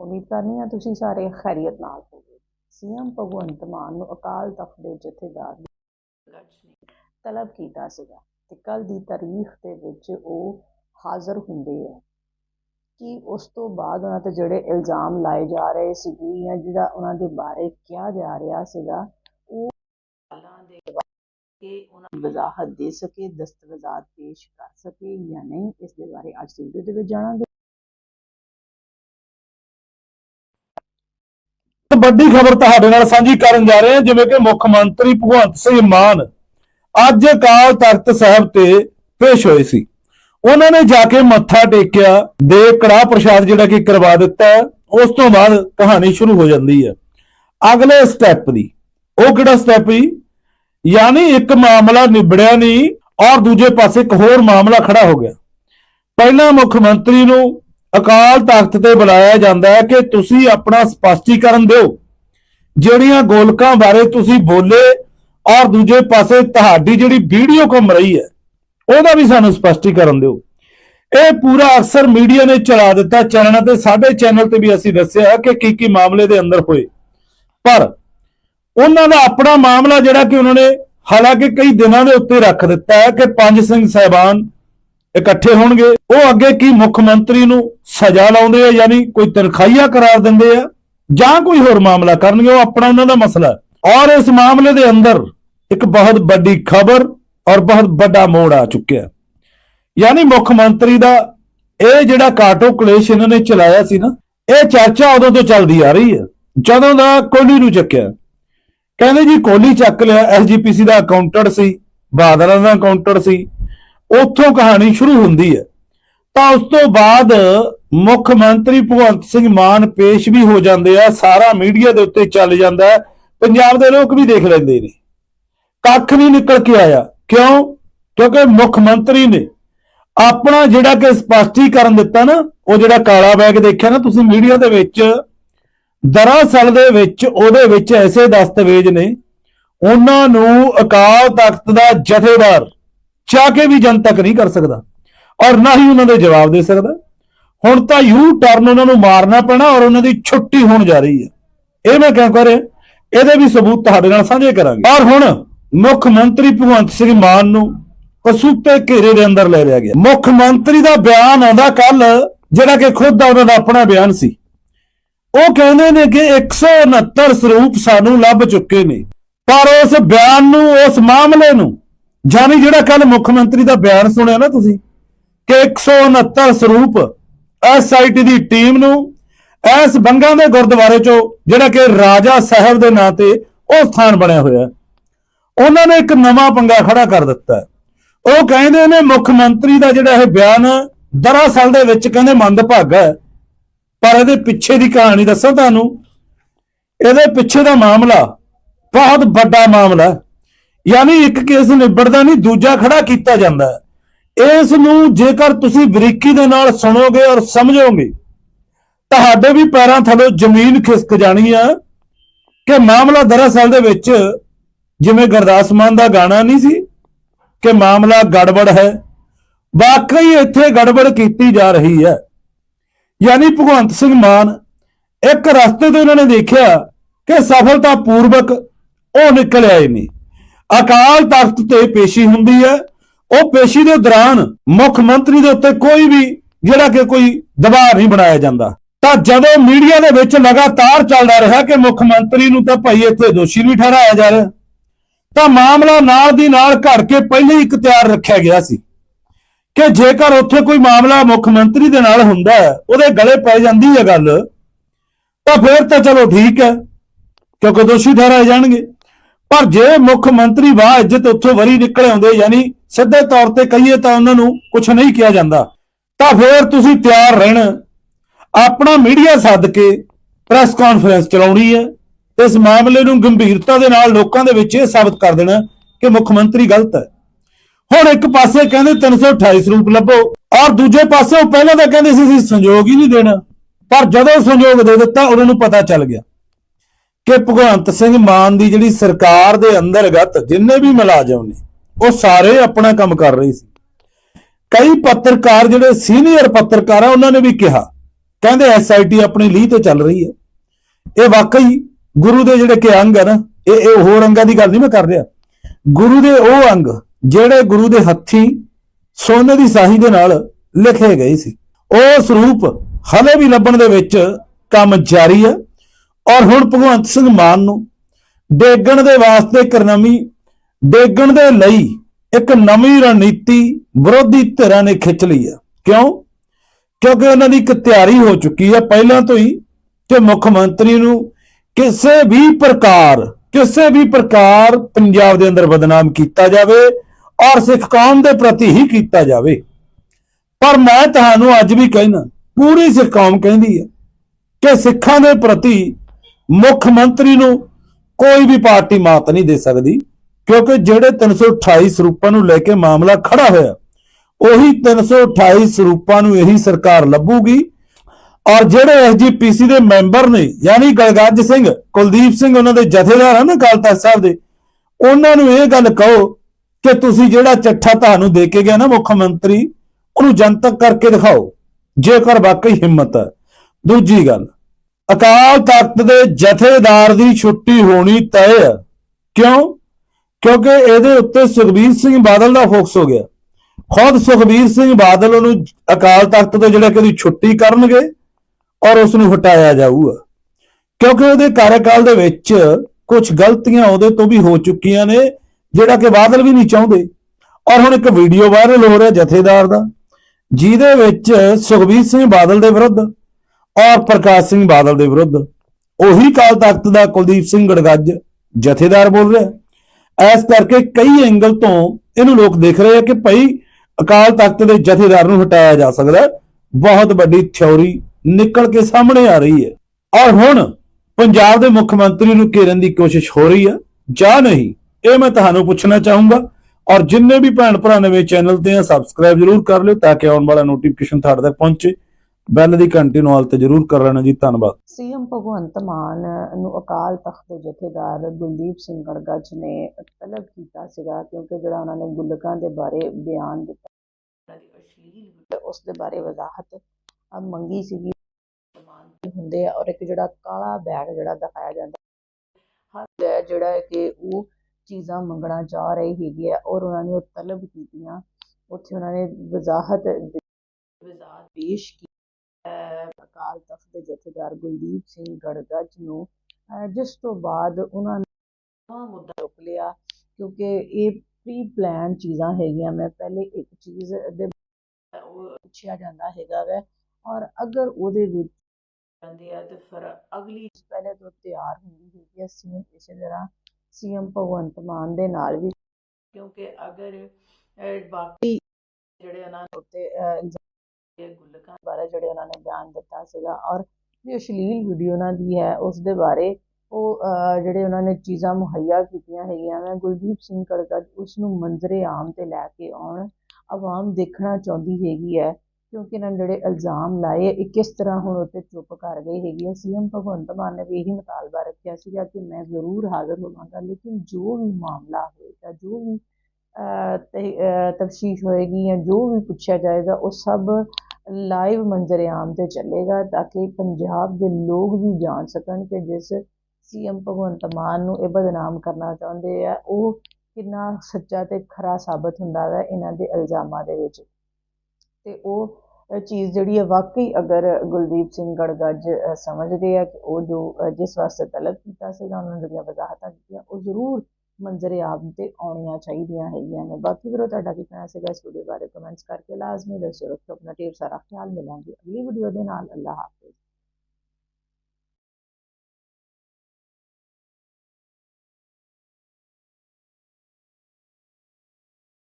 ਉਮੀਦ ਕਰਨੀ ਆ ਤੁਸੀਂ ਸਾਰੇ ਖੈਰੀਅਤ ਨਾਲ ਹੋਵੋਗੇ। ਸੀਐਮ ਭਗਵੰਤ ਮਾਨ ਨੂੰ ਅਕਾਲ ਤਖਤ ਦੇ ਜਥੇਦਾਰ ਨੇ ਤਲਬ ਕੀਤਾ ਸੀਗਾ ਤੇ ਕੱਲ ਦੀ ਤਾਰੀਖ ਦੇ ਵਿੱਚ ਉਹ ਹਾਜ਼ਰ ਹੁੰਦੇ ਆ। ਕਿ ਉਸ ਤੋਂ ਬਾਅਦ ਉਹਨਾਂ ਤੇ ਜਿਹੜੇ ਇਲਜ਼ਾਮ ਲਾਏ ਜਾ ਰਹੇ ਸੀਗੇ ਜਾਂ ਜਿਹੜਾ ਉਹਨਾਂ ਦੇ ਬਾਰੇ ਕਿਹਾ ਜਾ ਰਿਹਾ ਸੀਗਾ, ਉਹ ਗੱਲਾਂ ਦੇ ਕਿ ਉਹਨਾਂ ਦੀ ਵਜ਼ਾਹਤ ਦੇ ਸਕੇ ਦਸਤਵੇਜ਼ਾਤ ਪੇਸ਼ ਕਰ ਸਕੇ ਜਾਂ ਨਹੀਂ, ਇਸ ਦੇ ਬਾਰੇ ਅੱਜ ਦੀ ਵੀਡੀਓ ਦੇ ਵਿੱਚ ਜਾਣਾਂਗੇ। ਵੱਡੀ ਖਬਰ ਤੁਹਾਡੇ ਨਾਲ ਸਾਂਝੀ ਕਰਨ ਜਾ ਰਹੇ ਹਾਂ, ਜਿਵੇਂ ਕਿ ਮੁੱਖ ਮੰਤਰੀ ਭਗਵੰਤ ਸਿੰਘ ਮਾਨ ਅੱਜ ਅਕਾਲ ਤਖਤ ਸਾਹਿਬ ਤੇ ਪੇਸ਼ ਹੋਏ ਸੀ। ਉਹਨਾਂ ਨੇ ਜਾ ਕੇ ਮੱਥਾ ਟੇਕਿਆ ਦੇ ਕੜਾਹ ਪ੍ਰਸ਼ਾਦ ਜਿਹੜਾ ਕਿ ਕਰਵਾ ਦਿੱਤਾ ਹੈ। ਉਸ ਤੋਂ ਬਾਅਦ ਕਹਾਣੀ ਸ਼ੁਰੂ ਹੋ ਜਾਂਦੀ ਹੈ। ਅਗਲੇ ਸਟੈਪ ਦੀ, ਉਹ ਕਿਹੜਾ ਸਟੈਪ ਸੀ? ਯਾਨੀ ਇੱਕ ਮਾਮਲਾ ਨਿਬੜਿਆ ਨਹੀਂ ਔਰ ਦੂਜੇ ਪਾਸੇ ਇੱਕ ਹੋਰ ਮਾਮਲਾ ਖੜਾ ਹੋ ਗਿਆ। ਪਹਿਲਾਂ ਮੁੱਖ ਮੰਤਰੀ ਨੂੰ ਅਕਾਲ ਤਖਤ ਤੇ ਬੁਲਾਇਆ ਜਾਂਦਾ ਹੈ ਕਿ ਤੁਸੀਂ ਆਪਣਾ ਸਪਸ਼ਟੀਕਰਨ ਦਿਓ। ਜਿਹੜੀਆਂ ਗੋਲਕਾਂ ਬਾਰੇ ਤੁਸੀਂ ਬੋਲੇ ਔਰ ਦੂਜੇ ਪਾਸੇ ਤੁਹਾਡੀ ਜਿਹੜੀ ਵੀਡੀਓ ਘੁੰਮ ਰਹੀ ਹੈ, ਉਹਦਾ ਵੀ ਸਾਨੂੰ ਸਪਸ਼ਟੀਕਰਨ ਦਿਓ। ਇਹ ਪੂਰਾ ਅਕਸਰ ਮੀਡੀਆ ਨੇ ਚਲਾ ਦਿੱਤਾ। ਚੈਨਲਾਂ ਤੇ, ਸਾਡੇ ਚੈਨਲ ਤੇ ਵੀ ਅਸੀਂ ਦੱਸਿਆ ਕਿ ਕੀ ਕੀ ਮਾਮਲੇ ਦੇ ਅੰਦਰ ਹੋਏ। ਪਰ ਉਹਨਾਂ ਦਾ ਆਪਣਾ ਮਾਮਲਾ ਜਿਹੜਾ ਕਿ ਉਹਨਾਂ ਨੇ ਹਾਲਾਂਕਿ ਕਈ ਦਿਨਾਂ ਦੇ ਉੱਤੇ ਰੱਖ ਦਿੱਤਾ ਹੈ ਕਿ ਪੰਜ ਸਿੰਘ ਸਾਹਿਬਾਨ ਇਕੱਠੇ ਹੋਣਗੇ। ਉਹ ਅੱਗੇ ਕੀ ਮੁੱਖ ਮੰਤਰੀ ਨੂੰ ਸਜ਼ਾ ਲਾਉਂਦੇ ਆ, ਯਾਨੀ ਕੋਈ ਤਨਖਾਹੀਆ ਕਰਾਰ ਦਿੰਦੇ ਆ, ਜਾਂ ਕੋਈ ਹੋਰ ਮਾਮਲਾ ਕਰਨਗੇ, ਉਹ ਆਪਣਾ ਉਹਨਾਂ ਦਾ ਮਸਲਾ ਔਰ ਇਸ ਮਾਮਲੇ ਦੇ ਅੰਦਰ ਇੱਕ ਬਹੁਤ ਵੱਡੀ ਖਬਰ ਔਰ ਬਹੁਤ ਵੱਡਾ ਮੋੜ ਆ ਚੁੱਕਿਆ। ਯਾਨੀ ਮੁੱਖ ਮੰਤਰੀ ਦਾ ਇਹ ਜਿਹੜਾ ਕਾਟੋ ਕਲੇਸ਼ ਇਹਨਾਂ ਨੇ ਚਲਾਇਆ ਸੀ ਨਾ, ਇਹ ਚਰਚਾ ਉਦੋਂ ਤੋਂ ਚੱਲਦੀ ਆ ਰਹੀ ਹੈ, ਜਦੋਂ ਦਾ ਕੋਹਲੀ ਨੂੰ ਚੱਕਿਆ। ਕਹਿੰਦੇ ਜੀ ਕੋਹਲੀ ਚੱਕ ਲਿਆ ਐਸਜੀਪੀਸੀ ਦਾ ਅਕਾਊਂਟੈਂਟ ਸੀ, ਬਾਦਲਾਂ ਦਾ ਅਕਾਊਂਟੈਂਟ ਸੀ ਉੱਥੋਂ ਕਹਾਣੀ ਸ਼ੁਰੂ ਹੁੰਦੀ ਹੈ। ਤਾਂ ਉਸ ਤੋਂ ਬਾਅਦ ਮੁੱਖ ਮੰਤਰੀ ਭਗਵੰਤ ਸਿੰਘ ਮਾਨ ਪੇਸ਼ ਵੀ ਹੋ ਜਾਂਦੇ ਆ, ਸਾਰਾ ਮੀਡੀਆ ਦੇ ਉੱਤੇ ਚੱਲ ਜਾਂਦਾ ਪੰਜਾਬ ਦੇ ਲੋਕ ਵੀ ਦੇਖ ਲੈਂਦੇ ਨੇ। ਕੱਖ ਨਹੀਂ ਨਿਕਲ ਕੇ ਆਇਆ। ਕਿਉਂ? ਕਿਉਂਕਿ ਮੁੱਖ ਮੰਤਰੀ ਨੇ ਆਪਣਾ ਜਿਹੜਾ ਕਿ ਸਪਸ਼ਟੀਕਰਨ ਦਿੱਤਾ ਨਾ, ਉਹ ਜਿਹੜਾ ਕਾਲਾ ਬੈਗ ਦੇਖਿਆ ਨਾ ਤੁਸੀਂ ਮੀਡੀਆ ਦੇ ਵਿੱਚ, ਦਰਅਸਲ ਦੇ ਵਿੱਚ ਉਹਦੇ ਵਿੱਚ ਐਸੇ ਦਸਤਾਵੇਜ਼ ਨੇ, ਉਹਨਾਂ ਨੂੰ ਅਕਾਲ ਤਖਤ ਦਾ ਜਥੇਦਾਰ ਚਾਹ ਕੇ ਵੀ ਜਨਤਕ ਨਹੀਂ ਕਰ ਸਕਦਾ ਔਰ ਨਾ ਹੀ ਉਹਨਾਂ ਦੇ ਜਵਾਬ ਦੇ ਸਕਦਾ। ਹੁਣ ਤਾਂ ਯੂ ਟਰਨ ਉਹਨਾਂ ਨੂੰ ਮਾਰਨਾ ਪੈਣਾ ਔਰ ਉਹਨਾਂ ਦੀ ਛੁੱਟੀ ਹੋਣ ਜਾ ਰਹੀ ਹੈ। ਇਹ ਮੈਂ ਕਿਉਂ ਕਰ ਇਹਦੇ ਵੀ ਸਬੂਤ ਤੁਹਾਡੇ ਨਾਲ ਸਾਂਝੇ ਕਰਾਂਗੇ। ਔਰ ਹੁਣ ਮੁੱਖ ਮੰਤਰੀ ਭਗਵੰਤ ਸਿੰਘ ਮਾਨ ਨੂੰ ਕਸੂਤੇ ਘੇਰੇ ਦੇ ਅੰਦਰ ਲੈ ਲਿਆ ਗਿਆ। ਮੁੱਖ ਮੰਤਰੀ ਦਾ ਬਿਆਨ ਆਉਂਦਾ ਕੱਲ ਜਿਹੜਾ ਕਿ ਖੁਦ ਦਾ ਉਹਨਾਂ ਦਾ ਆਪਣਾ ਬਿਆਨ ਸੀ। ਉਹ ਕਹਿੰਦੇ ਨੇ ਕਿ 169 ਸਰੂਪ ਸਾਨੂੰ ਲੱਭ ਚੁੱਕੇ ਨੇ। ਪਰ ਉਸ ਬਿਆਨ ਨੂੰ, ਉਸ ਮਾਮਲੇ ਨੂੰ ਜਾਨੀ ਜਿਹੜਾ ਕੱਲ ਮੁੱਖ ਮੰਤਰੀ ਦਾ ਬਿਆਨ ਸੁਣਿਆ ਨਾ ਤੁਸੀਂ, ਕਿ 169 ਸਰੂਪ ਐਸਆਈਟੀ ਦੀ ਟੀਮ ਨੂੰ ਐਸ ਬੰਗਾਂ ਦੇ ਗੁਰਦੁਆਰੇ ਚੋਂ ਜਿਹੜਾ ਕਿ ਰਾਜਾ ਸਾਹਿਬ ਦੇ ਨਾਂ ਤੇ ਉਹ ਸਥਾਨ ਬਣਿਆ ਹੋਇਆ। ਉਹਨਾਂ ਨੇ ਇੱਕ ਨਵਾਂ ਪੰਗਾ ਖੜਾ ਕਰ ਦਿੱਤਾ। ਉਹ ਕਹਿੰਦੇ ਨੇ ਮੁੱਖ ਮੰਤਰੀ ਦਾ ਜਿਹੜਾ ਇਹ ਬਿਆਨ ਦਰਅਸਲ ਦੇ ਵਿੱਚ ਕਹਿੰਦੇ ਮੰਦਭਾਗਾ ਹੈ। ਪਰ ਇਹਦੇ ਪਿੱਛੇ ਦੀ ਕਹਾਣੀ ਦੱਸਾਂ ਤੁਹਾਨੂੰ, ਇਹਦੇ ਪਿੱਛੇ ਦਾ ਮਾਮਲਾ ਬਹੁਤ ਵੱਡਾ ਮਾਮਲਾ ਹੈ। ਯਾਨੀ ਇੱਕ ਕੇਸ ਨਿਬੜਦਾ ਨਹੀਂ, ਦੂਜਾ ਖੜਾ ਕੀਤਾ ਜਾਂਦਾ ਇਸ ਨੂੰ ਜੇਕਰ ਤੁਸੀਂ ਬਰੀਕੀ ਦੇ ਨਾਲ ਸੁਣੋਗੇ ਔਰ ਸਮਝੋਗੇ, ਤੁਹਾਡੇ ਵੀ ਪੈਰਾਂ ਥੱਲੇ ਜ਼ਮੀਨ ਖਿਸਕ ਜਾਣੀ ਆ ਕਿ ਮਾਮਲਾ ਦਰਅਸਲ ਦੇ ਵਿੱਚ ਜਿਵੇਂ ਗੁਰਦਾਸ ਮਾਨ ਦਾ ਗਾਣਾ ਨਹੀਂ ਸੀ ਕਿ ਮਾਮਲਾ ਗੜਬੜ ਹੈ, ਵਾਕਈ ਇੱਥੇ ਗੜਬੜ ਕੀਤੀ ਜਾ ਰਹੀ ਹੈ। ਯਾਨੀ ਭਗਵੰਤ ਸਿੰਘ ਮਾਨ ਇੱਕ ਰਸਤੇ ਤੇ ਉਹਨਾਂ ਨੇ ਦੇਖਿਆ ਕਿ ਸਫਲਤਾ ਪੂਰਵਕ ਉਹ ਨਿਕਲ ਆਏ ਨਹੀਂ ਅਕਾਲ ਤਖਤ ਤੇ ਪੇਸ਼ੀ ਹੁੰਦੀ ਹੈ। ਉਹ ਪੇਸ਼ੀ ਦੇ ਦੌਰਾਨ ਮੁੱਖ ਮੰਤਰੀ ਦੇ ਉੱਤੇ ਕੋਈ ਵੀ ਜਿਹੜਾ ਕਿ ਕੋਈ ਦਬਾਅ ਨਹੀਂ ਬਣਾਇਆ ਜਾਂਦਾ। ਤਾਂ ਜਦੋਂ ਮੀਡੀਆ ਦੇ ਵਿੱਚ ਲਗਾਤਾਰ ਚੱਲਦਾ ਰਿਹਾ ਕਿ ਮੁੱਖ ਮੰਤਰੀ ਨੂੰ ਤਾਂ ਭਾਈ ਇੱਥੇ ਦੋਸ਼ੀ ਵੀ ਠਹਿਰਾਇਆ ਜਾ ਰਿਹਾ ਤਾਂ ਮਾਮਲਾ ਨਾਲ ਦੀ ਨਾਲ ਘੜ ਕੇ ਪਹਿਲੇ ਹੀ ਇੱਕ ਤਿਆਰ ਰੱਖਿਆ ਗਿਆ ਸੀ ਕਿ ਜੇਕਰ ਉੱਥੇ ਕੋਈ ਮਾਮਲਾ ਮੁੱਖ ਮੰਤਰੀ ਦੇ ਨਾਲ ਹੁੰਦਾ ਹੈ, ਉਹਦੇ ਗਲੇ ਪੈ ਜਾਂਦੀ ਹੈ ਗੱਲ ਤਾਂ ਫਿਰ ਤਾਂ ਚਲੋ ਠੀਕ ਹੈ ਕਿਉਂਕਿ ਦੋਸ਼ੀ ਠਹਿਰਾਏ ਜਾਣਗੇ। ਪਰ ਜੇ ਮੁੱਖ ਮੰਤਰੀ ਵਾਹ ਇੱਜ਼ਤ ਉੱਥੋਂ ਵਰੀ ਨਿਕਲ ਆਉਂਦੇ ਯਾਨੀ ਸਿੱਧੇ ਤੌਰ ਤੇ ਕਹੀਏ ਤਾਂ ਉਹਨਾਂ ਨੂੰ ਕੁਝ ਨਹੀਂ ਕਿਹਾ ਜਾਂਦਾ, ਤਾਂ ਫਿਰ ਤੁਸੀਂ ਤਿਆਰ ਰਹਿਣਾ। ਆਪਣਾ ਮੀਡੀਆ ਸੱਦ ਕੇ ਪ੍ਰੈਸ ਕਾਨਫਰੰਸ ਚਲਾਉਣੀ ਹੈ। ਇਸ ਮਾਮਲੇ ਨੂੰ ਗੰਭੀਰਤਾ ਦੇ ਨਾਲ ਲੋਕਾਂ ਦੇ ਵਿੱਚ ਇਹ ਸਾਬਤ ਕਰ ਦੇਣਾ ਕਿ ਮੁੱਖ ਮੰਤਰੀ ਗਲਤ ਹੈ। ਹੁਣ ਇੱਕ ਪਾਸੇ ਕਹਿੰਦੇ 328 ਸਰੂਪ ਲੱਭੋ, ਔਰ ਦੂਜੇ ਪਾਸੇ ਉਹ ਪਹਿਲਾਂ ਤਾਂ ਕਹਿੰਦੇ ਸੀ, ਅਸੀਂ ਸੰਯੋਗ ਹੀ ਨਹੀਂ ਦੇਣਾ। ਪਰ ਜਦੋਂ ਸੰਯੋਗ ਦੇ ਦਿੱਤਾ, ਉਹਨਾਂ ਨੂੰ ਪਤਾ ਚੱਲ ਗਿਆ। ਕਿ ਭਗਵੰਤ ਸਿੰਘ ਮਾਨ ਦੀ ਜਿਹੜੀ ਸਰਕਾਰ ਦੇ ਅੰਦਰਗਤ ਜਿੰਨੇ ਵੀ ਮੁਲਾਜ਼ਮ ਨੇ, ਉਹ ਸਾਰੇ ਆਪਣਾ ਕੰਮ ਕਰ ਰਹੇ ਸੀ। ਕਈ ਪੱਤਰਕਾਰ ਜਿਹੜੇ ਸੀਨੀਅਰ ਪੱਤਰਕਾਰ ਆ, ਉਹਨਾਂ ਨੇ ਵੀ ਕਿਹਾ, ਕਹਿੰਦੇ ਐਸਆਈਟੀ ਆਪਣੀ ਲੀਹ ਤੇ ਚੱਲ ਰਹੀ ਹੈ। ਇਹ ਵਾਕਈ ਗੁਰੂ ਦੇ ਜਿਹੜੇ ਕਿ ਅੰਗ ਆ ਨਾ, ਇਹ ਇਹ ਹੋਰ ਅੰਗਾਂ ਦੀ ਗੱਲ ਨਹੀਂ ਮੈਂ ਕਰ ਰਿਹਾ। ਗੁਰੂ ਦੇ ਉਹ ਅੰਗ ਜਿਹੜੇ ਗੁਰੂ ਦੇ ਹੱਥੀ ਸੋਨੇ ਦੀ ਸਾਹੀ ਦੇ ਨਾਲ ਲਿਖੇ ਗਏ ਸੀ। ਉਹ ਸਰੂਪ ਹਲੇ ਵੀ ਲੱਭਣ ਦੇ ਵਿੱਚ ਕੰਮ ਜਾਰੀ ਹੈ ਔਰ ਹੁਣ ਭਗਵੰਤ ਸਿੰਘ ਮਾਨ ਨੂੰ ਡੇਗਣ ਦੇ ਵਾਸਤੇ ਕਰਨਮੀ ਡੇਗਣ ਦੇ ਲਈ ਇੱਕ ਨਵੀਂ ਰਣਨੀਤੀ ਵਿਰੋਧੀ ਧਿਰਾਂ ਨੇ ਖਿੱਚ ਲਈ ਹੈ ਕਿਉਂ? ਕਿਉਂਕਿ ਉਹਨਾਂ ਦੀ ਇੱਕ ਤਿਆਰੀ ਹੋ ਚੁੱਕੀ ਹੈ ਪਹਿਲਾਂ ਤੋਂ ਹੀ ਕਿ ਮੁੱਖ ਮੰਤਰੀ ਨੂੰ ਕਿਸੇ ਵੀ ਪ੍ਰਕਾਰ, ਕਿਸੇ ਵੀ ਪ੍ਰਕਾਰ ਪੰਜਾਬ ਦੇ ਅੰਦਰ ਬਦਨਾਮ ਕੀਤਾ ਜਾਵੇ ਔਰ ਸਿੱਖ ਕੌਮ ਦੇ ਪ੍ਰਤੀ ਹੀ ਕੀਤਾ ਜਾਵੇ। ਪਰ ਮੈਂ ਤੁਹਾਨੂੰ ਅੱਜ ਵੀ ਕਹਿਣਾ, ਪੂਰੀ ਸਿੱਖ ਕੌਮ ਕਹਿੰਦੀ ਹੈ ਕਿ ਸਿੱਖਾਂ ਦੇ ਪ੍ਰਤੀ ਮੁੱਖ ਮੰਤਰੀ ਨੂੰ ਕੋਈ ਵੀ ਪਾਰਟੀ ਮਾਤ ਨਹੀਂ ਦੇ ਸਕਦੀ, ਕਿਉਂਕਿ ਜਿਹੜੇ 328 ਸਰੂਪਾਂ ਨੂੰ ਲੈ ਕੇ ਮਾਮਲਾ ਖੜਾ ਹੋਇਆ, ਉਹੀ 328 ਸਰੂਪਾਂ ਨੂੰ ਇਹੀ ਸਰਕਾਰ ਲੱਭੂਗੀ। ਔਰ ਜਿਹੜੇ ਐਸਜੀਪੀਸੀ ਦੇ ਮੈਂਬਰ ਨੇ, ਯਾਨੀ ਗਲਗੱਜ ਸਿੰਘ, ਕੁਲਦੀਪ ਸਿੰਘ ਉਹਨਾਂ ਦੇ ਜਥੇਦਾਰ ਹਨ ਨਾ ਅਕਾਲ ਤਖਤ ਸਾਹਿਬ ਦੇ, ਉਹਨਾਂ ਨੂੰ ਇਹ ਗੱਲ ਕਹੋ ਕਿ ਤੁਸੀਂ ਜਿਹੜਾ ਚੱਠਾ ਤੁਹਾਨੂੰ ਦੇ ਕੇ ਗਿਆ ਨਾ ਮੁੱਖ ਮੰਤਰੀ, ਉਹਨੂੰ ਜਨਤਕ ਕਰਕੇ ਦਿਖਾਓ, ਜੇਕਰ ਵਾਕਈ ਹਿੰਮਤ ਹੈ। ਦੂਜੀ ਗੱਲ ਅਕਾਲ ਤਖਤ ਦੇ ਜਥੇਦਾਰ ਦੀ ਛੁੱਟੀ ਹੋਣੀ ਤੈਅ ਹੈ ਕਿਉਂ? ਕਿਉਂਕਿ ਇਹਦੇ ਉੱਤੇ ਸੁਖਬੀਰ ਸਿੰਘ ਬਾਦਲ ਦਾ ਫੋਕਸ ਹੋ ਗਿਆ। ਖੁਦ ਸੁਖਬੀਰ ਸਿੰਘ ਬਾਦਲ ਉਹਨੂੰ ਅਕਾਲ ਤਖਤ ਤੋਂ ਜਿਹੜਾ ਕਿ ਉਹਦੀ ਛੁੱਟੀ ਕਰਨਗੇ ਔਰ ਉਸ ਨੂੰ ਹਟਾਇਆ ਜਾਊਗਾ। ਕਿਉਂਕਿ ਉਹਦੇ ਕਾਰਜਕਾਲ ਦੇ ਵਿੱਚ ਕੁਝ ਗਲਤੀਆਂ ਉਹਦੇ ਤੋਂ ਵੀ ਹੋ ਚੁੱਕੀਆਂ ਨੇ, ਜਿਹੜਾ ਕਿ ਬਾਦਲ ਵੀ ਨਹੀਂ ਚਾਹੁੰਦੇ। ਔਰ ਹੁਣ ਇੱਕ ਵੀਡੀਓ ਵਾਇਰਲ ਹੋ ਰਿਹਾ ਜਥੇਦਾਰ ਦਾ, ਜਿਹਦੇ ਵਿੱਚ ਸੁਖਬੀਰ ਸਿੰਘ ਬਾਦਲ ਦੇ ਵਿਰੁੱਧ ਔਰ ਪ੍ਰਕਾਸ਼ ਸਿੰਘ ਬਾਦਲ ਦੇ ਵਿਰੁੱਧ ਉਹੀ ਕਾਲ ਤਖਤ ਦਾ ਕੁਲਦੀਪ ਸਿੰਘ ਗੜਗੱਜ ਜਥੇਦਾਰ ਬੋਲ ਰਿਹਾ ਇਸ ਕਰਕੇ ਕਈ ਐਂਗਲ ਤੋਂ ਇਹਨੂੰ ਲੋਕ ਦੇਖ ਰਹੇ ਆ ਕਿ ਭਾਈ ਅਕਾਲ ਤਖਤ ਦੇ ਜਥੇਦਾਰ ਨੂੰ ਹਟਾਇਆ ਜਾ ਸਕਦਾ ਬਹੁਤ ਵੱਡੀ ਥਿਉਰੀ ਨਿਕਲ ਕੇ ਸਾਹਮਣੇ ਆ ਰਹੀ ਹੈ। ਔਰ ਹੁਣ ਪੰਜਾਬ ਦੇ ਮੁੱਖ ਮੰਤਰੀ ਨੂੰ ਘੇਰਨ ਦੀ ਕੋਸ਼ਿਸ਼ ਹੋ ਰਹੀ ਹੈ ਜਾਂ ਨਹੀਂ, ਇਹ ਮੈਂ ਤੁਹਾਨੂੰ ਪੁੱਛਣਾ ਚਾਹੂੰਗਾ। ਔਰ ਜਿੰਨੇ ਵੀ ਭੈਣ ਭਰਾ ਨਵੇਂ ਚੈਨਲ ਤੇ ਆ ਸਬਸਕ੍ਰਾਈਬ ਜਰੂਰ ਕਰ ਲਿਓ ਤਾਂ ਕਿ ਆਉਣ ਵਾਲਾ ਨੋਟੀਫਿਕੇਸ਼ਨ ਤੁਹਾਡੇ ਤੱਕ ਪਹੁੰਚੇ। ਬੈਲ ਦੀ ਘੰਟੀ ਨੂੰ ਹਾਲ ਤੇ ਜਰੂਰ ਕਰ ਲੈਣਾ ਜੀ, ਧੰਨਵਾਦ। ਸੀਐਮ ਭਗਵੰਤ ਮਾਨ ਨੂੰ ਅਕਾਲ ਤਖਤ ਦੇ ਜਥੇਦਾਰ ਗੁਲਦੀਪ ਸਿੰਘ ਗੜਗੱਜ ਨੇ ਤਲਬ ਕੀਤਾ ਸੀਗਾ, ਕਿਉਂਕਿ ਜਿਹੜਾ ਉਹਨਾਂ ਨੇ ਗੁਲਕਾਂ ਦੇ ਬਾਰੇ ਬਿਆਨ ਦਿੱਤਾ ਅਸ਼ਲੀਲ ਉਸ ਦੇ ਬਾਰੇ ਵਜ਼ਾਹਤ ਮੰਗੀ ਸੀਗੀ। ਹੁੰਦੇ ਆ, ਔਰ ਇੱਕ ਜਿਹੜਾ ਕਾਲਾ ਬੈਗ ਜਿਹੜਾ ਦਿਖਾਇਆ ਜਾਂਦਾ, ਹਰ ਜਿਹੜਾ ਕਿ ਉਹ ਚੀਜ਼ਾਂ ਮੰਗਣਾ ਚਾਹ ਰਹੀ ਹੈਗੀ ਆ, ਔਰ ਉਹਨਾਂ ਨੇ ਉਹ ਤਲਬ ਕੀਤੀਆਂ, ਉੱਥੇ ਉਹਨਾਂ ਨੇ ਵਜ਼ਾਹਤ ਵਜ਼ਾਹਤ ਪੇਸ਼ ਕੀਤੀ ਅਕਾਲ ਤਖਤ ਦੇ ਜਥੇਦਾਰ ਗੁਲਦੀਪ ਸਿੰਘ ਗੜਗੱਜ ਨੂੰ ਜਿਸ ਤੋਂ ਬਾਅਦ ਉਹਨਾਂ ਨੇ ਨਵਾਂ ਮੁੱਦਾ ਚੁੱਕ ਲਿਆ, ਕਿਉਂਕਿ ਇਹ ਪ੍ਰੀ ਪਲਾਨ ਚੀਜ਼ਾਂ ਹੈਗੀਆਂ ਮੈਂ ਪਹਿਲੇ ਇੱਕ ਚੀਜ਼ ਦੇ ਪੁੱਛਿਆ ਜਾਂਦਾ ਹੈਗਾ ਵੈ। ਔਰ ਅਗਰ ਉਹਦੇ ਵਿੱਚ ਜਾਂਦੇ ਆ, ਤੇ ਫਿਰ ਅਗਲੀ ਪਹਿਲੇ ਤੋਂ ਤਿਆਰ ਹੁੰਦੀ ਹੈਗੀ ਆ ਇਸੇ ਤਰ੍ਹਾਂ ਸੀਐਮ ਭਗਵੰਤ ਮਾਨ ਦੇ ਨਾਲ ਵੀ। ਕਿਉਂਕਿ ਅਗਰ ਬਾਕੀ ਜਿਹੜੇ ਉਹਨਾਂ ਉੱਤੇ ਗੁਲਕਾਂ ਬਾਰੇ ਜਿਹੜੇ ਉਹਨਾਂ ਨੇ ਬਿਆਨ ਦਿੱਤਾ ਸੀਗਾ ਔਰ ਜੋ ਅਸ਼ਲੀਲ ਵੀਡੀਓ ਉਹਨਾਂ ਦੀ ਹੈ, ਉਸ ਦੇ ਬਾਰੇ ਉਹ ਜਿਹੜੇ ਉਹਨਾਂ ਨੇ ਚੀਜ਼ਾਂ ਮੁਹੱਈਆ ਕੀਤੀਆਂ ਹੈਗੀਆਂ ਮੈਂ ਗੁਰਦੀਪ ਸਿੰਘ ਕੜਕੜ ਉਸ ਨੂੰ ਮੰਜ਼ਰੇ ਆਮ ਤੇ ਲੈ ਕੇ ਆਉਣ ਆਵਾਮ ਦੇਖਣਾ ਚਾਹੁੰਦੀ ਹੈਗੀ ਹੈ, ਕਿਉਂਕਿ ਇਹਨਾਂ ਨੇ ਜਿਹੜੇ ਇਲਜ਼ਾਮ ਲਾਏ, ਇਹ ਕਿਸ ਤਰ੍ਹਾਂ ਹੁਣ ਉੱਤੇ ਚੁੱਪ ਕਰ ਗਈ ਹੈਗੀ ਹੈ ਸੀਐਮ ਭਗਵੰਤ ਮਾਨ ਨੇ ਵੀ ਇਹੀ ਮੁਤਾਲਬਾ ਰੱਖਿਆ ਸੀਗਾ ਕਿ ਮੈਂ ਜ਼ਰੂਰ ਹਾਜ਼ਰ ਹੋਵਾਂਗਾ, ਲੇਕਿਨ ਜੋ ਵੀ ਮਾਮਲਾ ਹੋਏਗਾ, ਜੋ ਵੀ ਤਫਸੀਸ਼ ਹੋਏਗੀ ਜਾਂ ਜੋ ਵੀ ਪੁੱਛਿਆ ਜਾਏਗਾ, ਉਹ ਸਭ ਲਾਈਵ ਮੰਜ਼ਰ ਆਮ ਤੇ ਚੱਲੇਗਾ ਤਾਂ ਕਿ ਪੰਜਾਬ ਦੇ ਲੋਕ ਵੀ ਜਾਣ ਸਕਣ ਕਿ ਜਿਸ ਸੀਐਮ ਭਗਵੰਤ ਮਾਨ ਨੂੰ ਇਹ ਬਦਨਾਮ ਕਰਨਾ ਚਾਹੁੰਦੇ ਆ ਉਹ ਕਿੰਨਾ ਸੱਚਾ ਤੇ ਖਰਾ ਸਾਬਤ ਹੁੰਦਾ ਹੈ ਇਹਨਾਂ ਦੇ ਇਲਜ਼ਾਮਾਂ ਦੇ ਵਿੱਚ। ਤੇ ਉਹ ਚੀਜ਼ ਜਿਹੜੀ ਹੈ ਵਾਕਈ ਅਗਰ ਗੁਲਦੀਪ ਸਿੰਘ ਗੜਗੱਜ ਅ, ਸਮਝਦੇ ਆ ਕਿ ਉਹ ਜੋ ਜਿਸ ਵਾਸਤੇ ਤਲਬ ਕੀਤਾ ਸੀਗਾ ਉਹਨਾਂ ਨੇ ਜਿਹੜੀਆਂ ਵਜ਼ਾਹਤਾਂ ਕੀਤੀਆਂ ਉਹ ਜ਼ਰੂਰ ਮੰਜ਼ਰੇ ਆਮ ਤੇ ਆਉਣੀਆਂ ਚਾਹੀਦੀਆਂ ਹੈਗੀਆਂ ਨੇ। ਬਾਕੀ ਵੀਰੋ, ਤੁਹਾਡਾ ਕੀ ਕਹਿਣਾ ਸੀਗਾ? ਇਸ ਵੀਡੀਓ ਬਾਰੇ ਕਮੈਂਟਸ ਕਰਕੇ ਲਾਜ਼ਮੀ ਦੱਸਿਓ। ਰੱਖੋ ਆਪਣਾ ਢੇਰ ਸਾਰਾ ਖਿਆਲ। ਮਿਲਾਂਗੇ ਅਗਲੀ ਵੀਡੀਓ ਦੇ ਨਾਲ। ਅੱਲਾਹ ਹਾਫਿਜ਼।